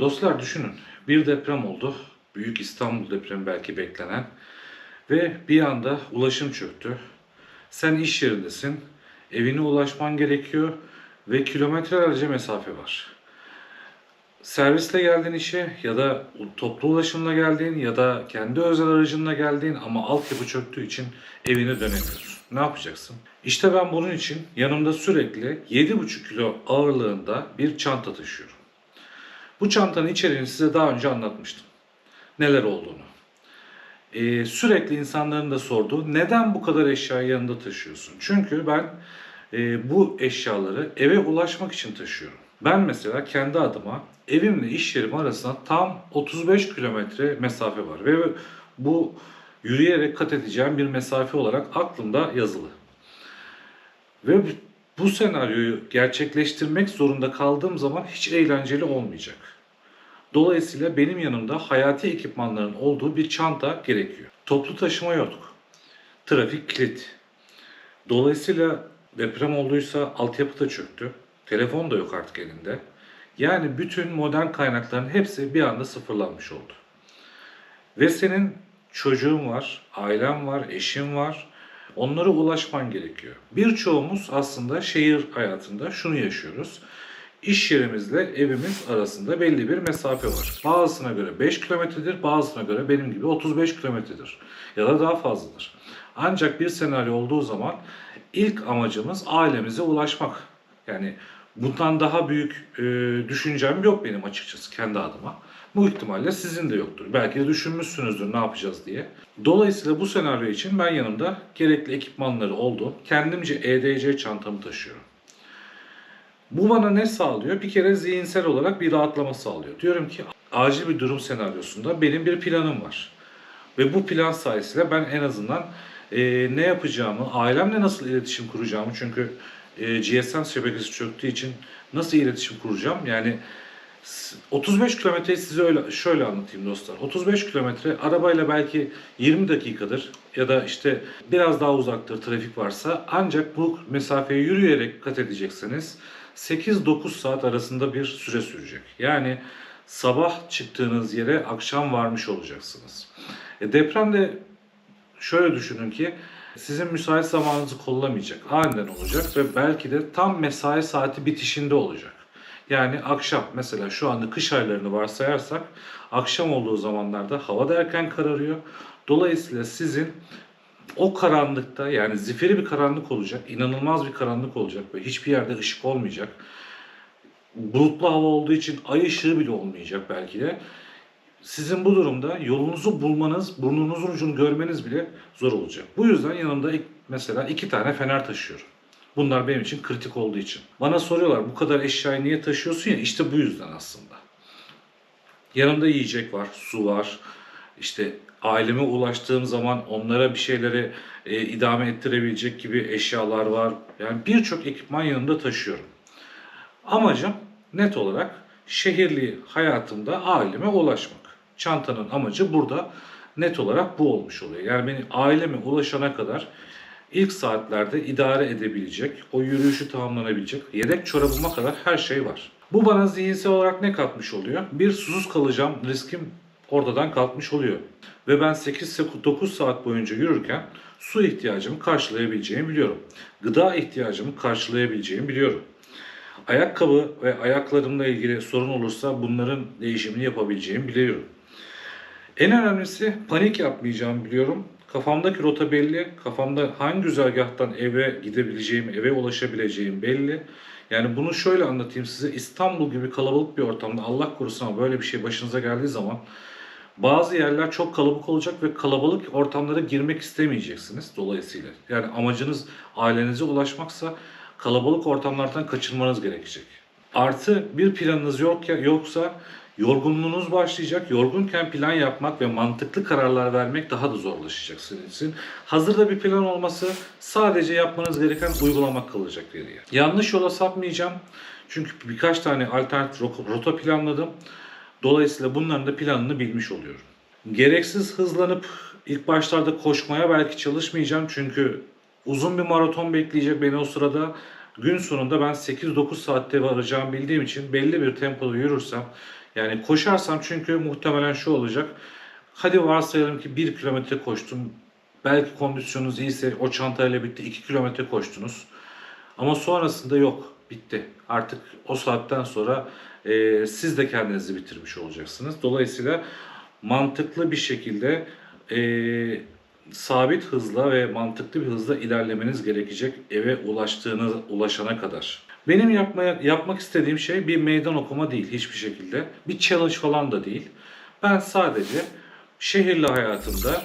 Dostlar düşünün. Bir deprem oldu. Büyük İstanbul depremi belki beklenen. Ve bir anda ulaşım çöktü. Sen iş yerindesin. Evine ulaşman gerekiyor. Ve kilometrelerce mesafe var. Servisle geldin işe ya da toplu ulaşımla geldin ya da kendi özel aracınla geldin ama altyapı çöktüğü için evine dönemiyorsun. Ne yapacaksın? İşte ben bunun için yanımda sürekli 7,5 kilo ağırlığında bir çanta taşıyorum. Bu çantanın içeriğini size daha önce anlatmıştım. Neler olduğunu. Ee, sürekli insanların da sorduğu neden bu kadar eşyayı yanında taşıyorsun? Çünkü ben e, bu eşyaları eve ulaşmak için taşıyorum. Ben mesela kendi adıma evimle iş yerim arasında tam 35 kilometre mesafe var. Ve bu yürüyerek kat edeceğim bir mesafe olarak aklımda yazılı. Ve bu senaryoyu gerçekleştirmek zorunda kaldığım zaman hiç eğlenceli olmayacak. Dolayısıyla benim yanımda hayati ekipmanların olduğu bir çanta gerekiyor. Toplu taşıma yok. Trafik kilit. Dolayısıyla deprem olduysa altyapı da çöktü. Telefon da yok artık elinde. Yani bütün modern kaynakların hepsi bir anda sıfırlanmış oldu. Ve senin çocuğun var, ailen var, eşin var. Onlara ulaşman gerekiyor. Birçoğumuz aslında şehir hayatında şunu yaşıyoruz. İş yerimizle evimiz arasında belli bir mesafe var. Bazısına göre 5 kilometredir, bazısına göre benim gibi 35 kilometredir ya da daha fazladır. Ancak bir senaryo olduğu zaman ilk amacımız ailemize ulaşmak. Yani bundan daha büyük e, düşüncem yok benim açıkçası kendi adıma. Bu ihtimalle sizin de yoktur. Belki de düşünmüşsünüzdür ne yapacağız diye. Dolayısıyla bu senaryo için ben yanımda gerekli ekipmanları oldu. Kendimce EDC çantamı taşıyorum. Bu bana ne sağlıyor? Bir kere zihinsel olarak bir rahatlama sağlıyor. Diyorum ki acil bir durum senaryosunda benim bir planım var. Ve bu plan sayesinde ben en azından e, ne yapacağımı, ailemle nasıl iletişim kuracağımı çünkü e, GSM şebekesi çöktüğü için nasıl iletişim kuracağım? Yani s- 35 kilometreyi size öyle şöyle anlatayım dostlar. 35 kilometre arabayla belki 20 dakikadır ya da işte biraz daha uzaktır trafik varsa ancak bu mesafeyi yürüyerek kat edecekseniz 8-9 saat arasında bir süre sürecek. Yani sabah çıktığınız yere akşam varmış olacaksınız. E, depremde şöyle düşünün ki sizin müsait zamanınızı kollamayacak. Aniden olacak ve belki de tam mesai saati bitişinde olacak. Yani akşam mesela şu anda kış aylarını varsayarsak akşam olduğu zamanlarda hava da erken kararıyor. Dolayısıyla sizin o karanlıkta yani zifiri bir karanlık olacak, inanılmaz bir karanlık olacak ve hiçbir yerde ışık olmayacak. Bulutlu hava olduğu için ay ışığı bile olmayacak belki de. Sizin bu durumda yolunuzu bulmanız, burnunuzun ucunu görmeniz bile zor olacak. Bu yüzden yanımda mesela iki tane fener taşıyorum. Bunlar benim için kritik olduğu için. Bana soruyorlar bu kadar eşyayı niye taşıyorsun ya işte bu yüzden aslında. Yanımda yiyecek var, su var. İşte aileme ulaştığım zaman onlara bir şeyleri e, idame ettirebilecek gibi eşyalar var. Yani birçok ekipman yanımda taşıyorum. Amacım net olarak şehirli hayatımda aileme ulaşmak. Çantanın amacı burada net olarak bu olmuş oluyor. Yani benim aileme ulaşana kadar ilk saatlerde idare edebilecek, o yürüyüşü tamamlanabilecek, yedek çorabıma kadar her şey var. Bu bana zihinsel olarak ne katmış oluyor? Bir susuz kalacağım riskim ortadan kalkmış oluyor. Ve ben 8-9 saat boyunca yürürken su ihtiyacımı karşılayabileceğimi biliyorum. Gıda ihtiyacımı karşılayabileceğimi biliyorum. Ayakkabı ve ayaklarımla ilgili sorun olursa bunların değişimini yapabileceğimi biliyorum. En önemlisi panik yapmayacağımı biliyorum. Kafamdaki rota belli. Kafamda hangi güzergahtan eve gidebileceğim, eve ulaşabileceğim belli. Yani bunu şöyle anlatayım size. İstanbul gibi kalabalık bir ortamda Allah korusun ama böyle bir şey başınıza geldiği zaman bazı yerler çok kalabalık olacak ve kalabalık ortamlara girmek istemeyeceksiniz dolayısıyla. Yani amacınız ailenize ulaşmaksa kalabalık ortamlardan kaçınmanız gerekecek. Artı bir planınız yok ya yoksa yorgunluğunuz başlayacak. Yorgunken plan yapmak ve mantıklı kararlar vermek daha da zorlaşacak sizin için. Hazırda bir plan olması sadece yapmanız gereken uygulamak kalacak geriye. Yanlış yola sapmayacağım. Çünkü birkaç tane alternatif ro- rota planladım. Dolayısıyla bunların da planını bilmiş oluyorum. Gereksiz hızlanıp ilk başlarda koşmaya belki çalışmayacağım çünkü uzun bir maraton bekleyecek beni o sırada. Gün sonunda ben 8-9 saatte varacağımı bildiğim için belli bir tempoda yürürsem Yani koşarsam çünkü muhtemelen şu olacak. Hadi varsayalım ki 1 kilometre koştum. Belki kondisyonunuz iyiyse o çantayla birlikte 2 kilometre koştunuz. Ama sonrasında yok. Bitti. Artık o saatten sonra e, siz de kendinizi bitirmiş olacaksınız. Dolayısıyla mantıklı bir şekilde e, sabit hızla ve mantıklı bir hızla ilerlemeniz gerekecek eve ulaştığınız ulaşana kadar. Benim yapmaya yapmak istediğim şey bir meydan okuma değil hiçbir şekilde. Bir challenge falan da değil. Ben sadece şehirli hayatımda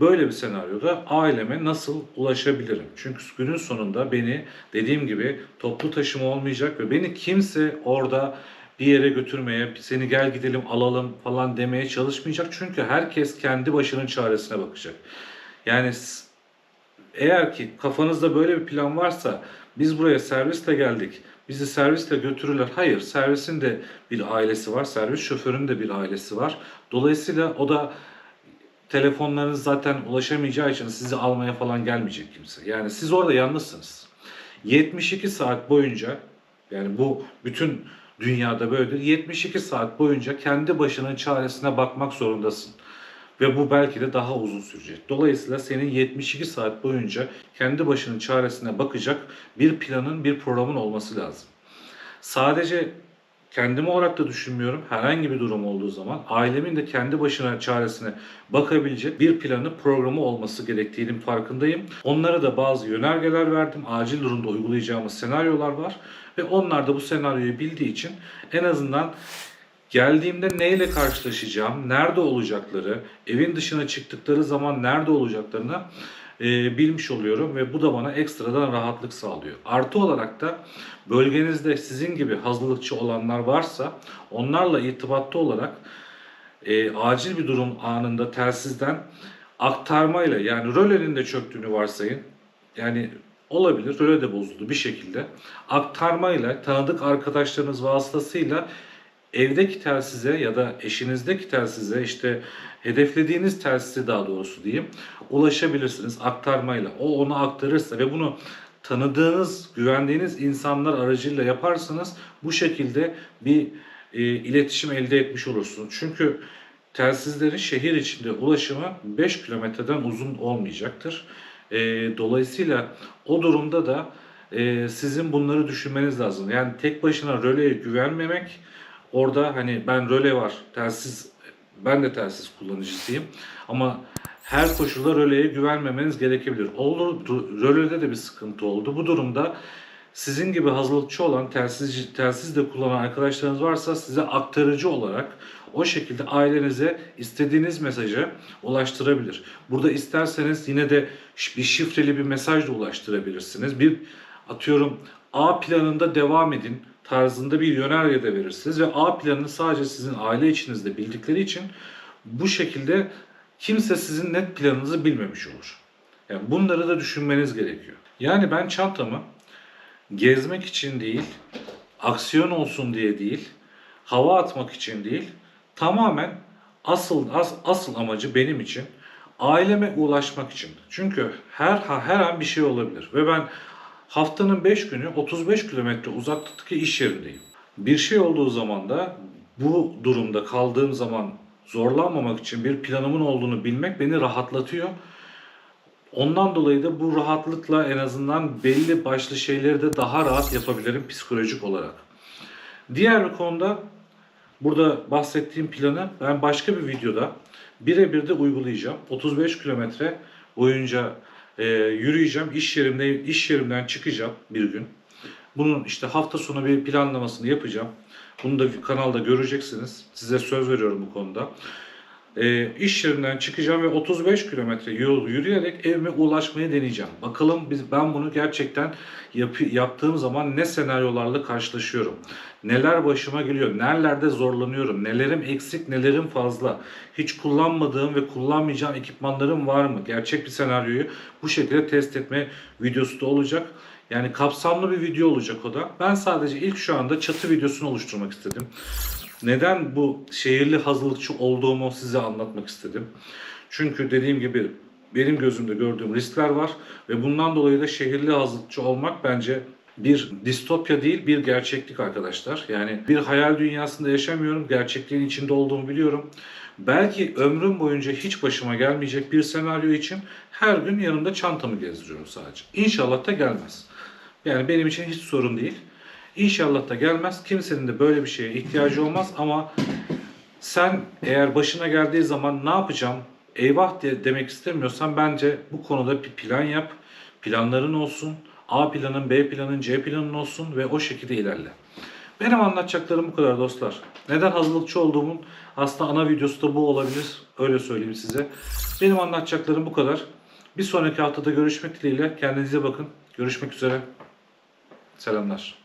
böyle bir senaryoda aileme nasıl ulaşabilirim? Çünkü günün sonunda beni dediğim gibi toplu taşıma olmayacak ve beni kimse orada bir yere götürmeye, seni gel gidelim alalım falan demeye çalışmayacak. Çünkü herkes kendi başının çaresine bakacak. Yani eğer ki kafanızda böyle bir plan varsa biz buraya servisle geldik. Bizi servisle götürürler. Hayır, servisin de bir ailesi var. Servis şoförünün de bir ailesi var. Dolayısıyla o da telefonlarınız zaten ulaşamayacağı için sizi almaya falan gelmeyecek kimse. Yani siz orada yalnızsınız. 72 saat boyunca yani bu bütün dünyada böyledir. 72 saat boyunca kendi başının çaresine bakmak zorundasın. Ve bu belki de daha uzun sürecek. Dolayısıyla senin 72 saat boyunca kendi başının çaresine bakacak bir planın, bir programın olması lazım. Sadece kendimi olarak da düşünmüyorum. Herhangi bir durum olduğu zaman ailemin de kendi başına çaresine bakabilecek bir planı, programı olması gerektiğinin farkındayım. Onlara da bazı yönergeler verdim. Acil durumda uygulayacağımız senaryolar var. Ve onlar da bu senaryoyu bildiği için en azından geldiğimde neyle karşılaşacağım, nerede olacakları, evin dışına çıktıkları zaman nerede olacaklarını e, bilmiş oluyorum ve bu da bana ekstradan rahatlık sağlıyor. Artı olarak da bölgenizde sizin gibi hazırlıkçı olanlar varsa onlarla irtibatta olarak e, acil bir durum anında telsizden aktarmayla yani rölenin de çöktüğünü varsayın. Yani olabilir röle de bozuldu bir şekilde. Aktarmayla tanıdık arkadaşlarınız vasıtasıyla evdeki telsize ya da eşinizdeki telsize işte hedeflediğiniz telsize daha doğrusu diyeyim ulaşabilirsiniz aktarmayla. O onu aktarırsa ve bunu tanıdığınız, güvendiğiniz insanlar aracıyla yaparsanız bu şekilde bir e, iletişim elde etmiş olursunuz. Çünkü telsizlerin şehir içinde ulaşımı 5 kilometreden uzun olmayacaktır. E, dolayısıyla o durumda da e, sizin bunları düşünmeniz lazım. Yani tek başına röleye güvenmemek, orada hani ben röle var, telsiz, ben de telsiz kullanıcısıyım ama her koşulda röleye güvenmemeniz gerekebilir. Olur, rölede de bir sıkıntı oldu. Bu durumda sizin gibi hazırlıkçı olan telsiz, telsiz de kullanan arkadaşlarınız varsa size aktarıcı olarak o şekilde ailenize istediğiniz mesajı ulaştırabilir. Burada isterseniz yine de bir şifreli bir mesaj da ulaştırabilirsiniz. Bir atıyorum A planında devam edin tarzında bir yönerge de verirsiniz ve A planını sadece sizin aile içinizde bildikleri için bu şekilde kimse sizin net planınızı bilmemiş olur. Yani bunları da düşünmeniz gerekiyor. Yani ben çantamı gezmek için değil, aksiyon olsun diye değil, hava atmak için değil, tamamen asıl as- asıl amacı benim için aileme ulaşmak için. Çünkü her her an bir şey olabilir ve ben haftanın 5 günü 35 kilometre uzaklıktaki iş yerindeyim. Bir şey olduğu zaman da bu durumda kaldığım zaman zorlanmamak için bir planımın olduğunu bilmek beni rahatlatıyor. Ondan dolayı da bu rahatlıkla en azından belli başlı şeyleri de daha rahat yapabilirim psikolojik olarak. Diğer bir konuda burada bahsettiğim planı ben başka bir videoda birebir de uygulayacağım. 35 kilometre boyunca e, yürüyeceğim. İş yerimde iş yerimden çıkacağım bir gün. Bunun işte hafta sonu bir planlamasını yapacağım. Bunu da kanalda göreceksiniz. Size söz veriyorum bu konuda. E, iş yerinden çıkacağım ve 35 kilometre yol yürüyerek evime ulaşmayı deneyeceğim. Bakalım biz ben bunu gerçekten yap- yaptığım zaman ne senaryolarla karşılaşıyorum. Neler başıma geliyor, nerelerde zorlanıyorum, nelerim eksik, nelerim fazla. Hiç kullanmadığım ve kullanmayacağım ekipmanlarım var mı? Gerçek bir senaryoyu bu şekilde test etme videosu da olacak. Yani kapsamlı bir video olacak o da. Ben sadece ilk şu anda çatı videosunu oluşturmak istedim. Neden bu şehirli hazırlıkçı olduğumu size anlatmak istedim. Çünkü dediğim gibi benim gözümde gördüğüm riskler var ve bundan dolayı da şehirli hazırlıkçı olmak bence bir distopya değil bir gerçeklik arkadaşlar. Yani bir hayal dünyasında yaşamıyorum. Gerçekliğin içinde olduğumu biliyorum. Belki ömrüm boyunca hiç başıma gelmeyecek bir senaryo için her gün yanımda çantamı gezdiriyorum sadece. İnşallah da gelmez. Yani benim için hiç sorun değil. İnşallah da gelmez. Kimsenin de böyle bir şeye ihtiyacı olmaz ama sen eğer başına geldiği zaman ne yapacağım, eyvah diye demek istemiyorsan bence bu konuda bir plan yap. Planların olsun. A planın, B planın, C planın olsun ve o şekilde ilerle. Benim anlatacaklarım bu kadar dostlar. Neden hazırlıkçı olduğumun aslında ana videosu da bu olabilir. Öyle söyleyeyim size. Benim anlatacaklarım bu kadar. Bir sonraki haftada görüşmek dileğiyle. Kendinize bakın. Görüşmek üzere. Selamlar.